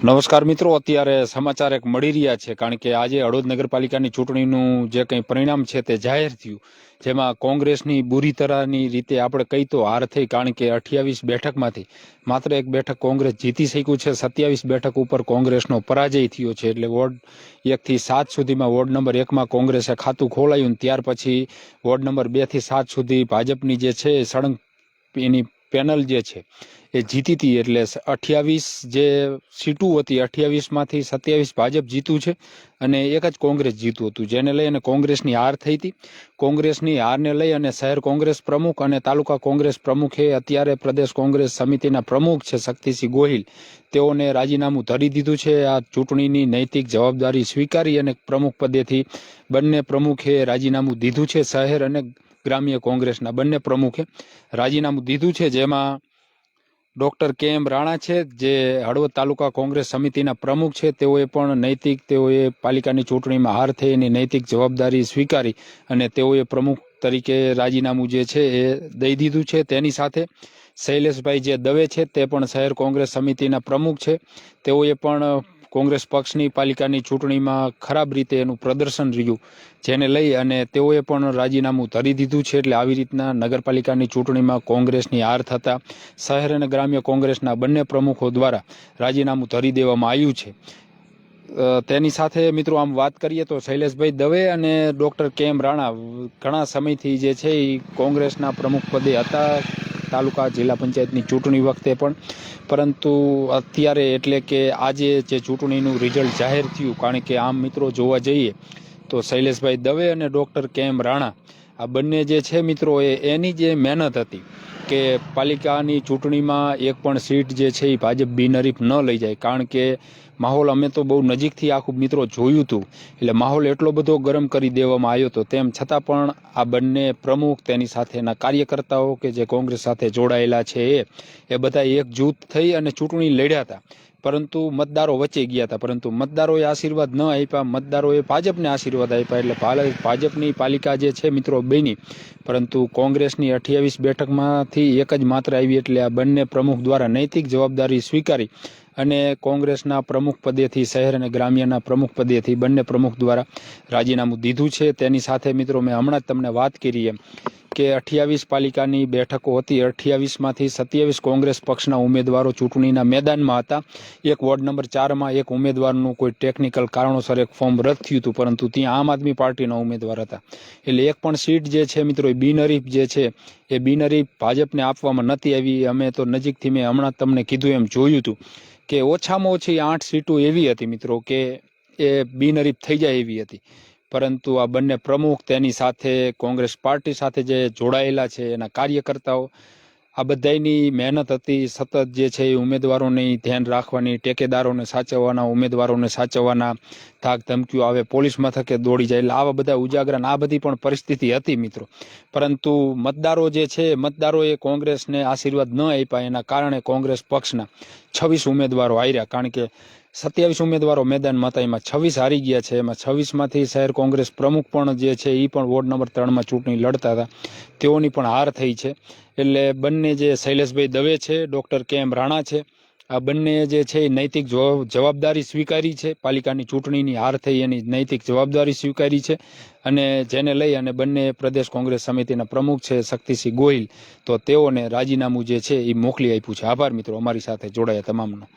નમસ્કાર મિત્રો, અત્યારે સમાચાર એક મળી રહ્યા છે, કારણ કે આજે હળવદ નગરપાલિકાની ચૂંટણીનું જે કંઈ પરિણામ છે તે જાહેર થયું. જેમાં કોંગ્રેસની બુરી તરાની રીતે આપણે કહી તો હાર થઈ, કારણ કે અઠ્યાવીસ બેઠકમાંથી માત્ર એક બેઠક કોંગ્રેસ જીતી શક્યું છે, સત્યાવીસ બેઠક ઉપર કોંગ્રેસનો પરાજય થયો છે, એટલે વોર્ડ એકથી સાત સુધીમાં વોર્ડ નંબર એકમાં કોંગ્રેસે ખાતું ખોલાયું ત્યાર પછી વોર્ડ નંબર બેથી સાત સુધી ભાજપની જે છે, સળંગ એની પેનલ જે છે, એ જીતી હતી એટલે અઠ્યાવીસ જે સીટું હતી અઠ્યાવીસમાંથી સત્યાવીસ ભાજપ જીતું છે અને એક જ કોંગ્રેસ જીતું હતું, જેને લઈ અને કોંગ્રેસની હાર થઈ હતી. કોંગ્રેસની હારને લઈ અને શહેર કોંગ્રેસ પ્રમુખ અને તાલુકા કોંગ્રેસ પ્રમુખે અત્યારે પ્રદેશ કોંગ્રેસ સમિતિના પ્રમુખ છે શક્તિસિંહ ગોહિલ. તેઓને રાજીનામું ધરી દીધું છે. આ ચૂંટણીની નૈતિક જવાબદારી સ્વીકારી અને પ્રમુખ પદેથી બંને પ્રમુખે રાજીનામું દીધું છે. શહેર અને ગ્રામ્ય કોંગ્રેસના બંને પ્રમુખે રાજીનામું દીધું છે, જેમાં ડૉક્ટર કે એમ રાણા છે, જે હળવદ તાલુકા કોંગ્રેસ સમિતિના પ્રમુખ છે. તેઓએ પણ નૈતિક, તેઓએ પાલિકાની ચૂંટણીમાં હાર થઈ એની નૈતિક જવાબદારી સ્વીકારી અને તેઓએ પ્રમુખ તરીકે રાજીનામું જે છે એ દઈ દીધું છે. તેની સાથે શૈલેષભાઈ જે દવે છે, તે પણ શહેર કોંગ્રેસ સમિતિના પ્રમુખ છે. તેઓએ પણ કોંગ્રેસ પક્ષની પાલિકાની ચૂંટણીમાં ખરાબ રીતે એનું પ્રદર્શન રહ્યું જેને લઈ અને તેઓએ પણ રાજીનામું ધરી દીધું છે એટલે આવી રીતના નગરપાલિકાની ચૂંટણીમાં કોંગ્રેસની હાર થતા શહેર અને ગ્રામ્ય કોંગ્રેસના બંને પ્રમુખો દ્વારા રાજીનામું ધરી દેવામાં આવ્યું છે. તેની સાથે મિત્રો આમ વાત કરીએ તો શૈલેષભાઈ દવે અને ડૉક્ટર કે એમ રાણા, ઘણા સમયથી જે છે એ કોંગ્રેસના પ્રમુખ પદે હતા. તાલુકા જિલ્લા પંચાયતની ચૂંટણી વખતે પણ. પરંતુ અત્યારે એટલે કે આજે જે ચૂંટણીનું રિઝલ્ટ જાહેર થયું, કારણ કે આમ મિત્રો જોવા જઈએ તો શૈલેષભાઈ દવે અને ડૉક્ટર કે એમ રાણા, આ બંને જે છે મિત્રો એ એની જે મહેનત હતી કે પાલિકાની ચૂંટણીમાં એક પણ સીટ જે છે એ ભાજપ બિનહરીફ ન લઈ જાય. કારણ કે માહોલ અમે તો બહુ નજીકથી આખું મિત્રો જોયું હતું. એટલે માહોલ એટલો બધો ગરમ કરી દેવામાં આવ્યો હતો. તેમ છતાં પણ આ બંને પ્રમુખ તેની સાથેના કાર્યકર્તાઓ કે જે કોંગ્રેસ સાથે જોડાયેલા છે એ એ બધા એક જૂથ થઈ અને ચૂંટણી લડ્યા હતા. પરંતુ મતદારો વચ્ચે ગયા હતા. પરંતુ મતદારોએ આશીર્વાદ ન આપ્યા. મતદારોએ ભાજપને આશીર્વાદ આપ્યા. એટલે ભાજપની પાલિકા જે છે મિત્રો બની. પરંતુ કોંગ્રેસની અઠ્યાવીસ બેઠકમાંથી એક જ માત્ર આવી એટલે આ બંને પ્રમુખ દ્વારા નૈતિક જવાબદારી સ્વીકારી અને કોંગ્રેસના પ્રમુખ પદેથી શહેર અને ગ્રામ્યના પ્રમુખ પદેથી બંને પ્રમુખ દ્વારા રાજીનામું દીધું છે. તેની સાથે મિત્રો, મેં હમણાં જ તમને વાત કરી એમ. કે અઠ્યાવીસ પાલિકાની બેઠકો હતી. અઠ્યાવીસમાંથી સત્યાવીસ કોંગ્રેસ પક્ષના ઉમેદવારો ચૂંટણીના મેદાનમાં હતા. એક વોર્ડ નંબર ચારમાં એક ઉમેદવારનું કોઈ ટેકનિકલ કારણોસર એક ફોર્મ રદ થયું હતું, પરંતુ ત્યાં આમ આદમી પાર્ટીના ઉમેદવાર હતા. એટલે એક પણ સીટ જે છે મિત્રો, એ બિનહરીફ જે છે, એ બિનહરીફ ભાજપને આપવામાં નથી આવી. અમે તો નજીકથી મેં હમણાં તમને કીધું એમ જોયું હતું કે ઓછામાં ઓછી આઠ સીટો એવી હતી મિત્રો કે એ બિનહરીફ થઈ જાય એવી હતી. પરંતુ આ બંને પ્રમુખ તેની સાથે, કોંગ્રેસ પાર્ટી સાથે જે જોડાયેલા છે, એના કાર્યકર્તાઓ, આ બધાની મહેનત હતી, સતત જે છે એ ઉમેદવારોની ધ્યાન રાખવાની, ટેકેદારોને સાચવવાના, ઉમેદવારોને સાચવવાના થાક ધમકીઓ આવે, પોલીસ મથકે દોડી જાય, એટલે આવા બધા ઉજાગરા આ બધી પણ પરિસ્થિતિ હતી મિત્રો. પરંતુ મતદારો જે છે, મતદારોએ કોંગ્રેસને આશીર્વાદ ન આપ્યા, એના કારણે કોંગ્રેસ પક્ષના છવ્વીસ ઉમેદવારો આવ્યા કારણ કે સત્યાવીસ ઉમેદવારો મેદાનમાં હતા. એમાં છવ્વીસ હારી ગયા છે. એમાં છવ્વીસમાંથી શહેર કોંગ્રેસ પ્રમુખ પણ જે છે એ પણ વોર્ડ નંબર ત્રણમાં ચૂંટણી લડતા હતા. તેઓની પણ હાર થઈ છે. એટલે બંને જે શૈલેષભાઈ દવે છે, ડૉક્ટર કે એમ રાણા છે, આ બંને જે છે એ નૈતિક જવાબદારી સ્વીકારી છે. પાલિકાની ચૂંટણીની હાર થઈ એની નૈતિક જવાબદારી સ્વીકારી છે. અને જેને લઈ અને બંને પ્રદેશ કોંગ્રેસ સમિતિના પ્રમુખ છે શક્તિસિંહ ગોહિલ, તો તેઓને રાજીનામું જે છે એ મોકલી આપ્યું છે. આભાર મિત્રો, અમારી સાથે જોડાયા તમામનો.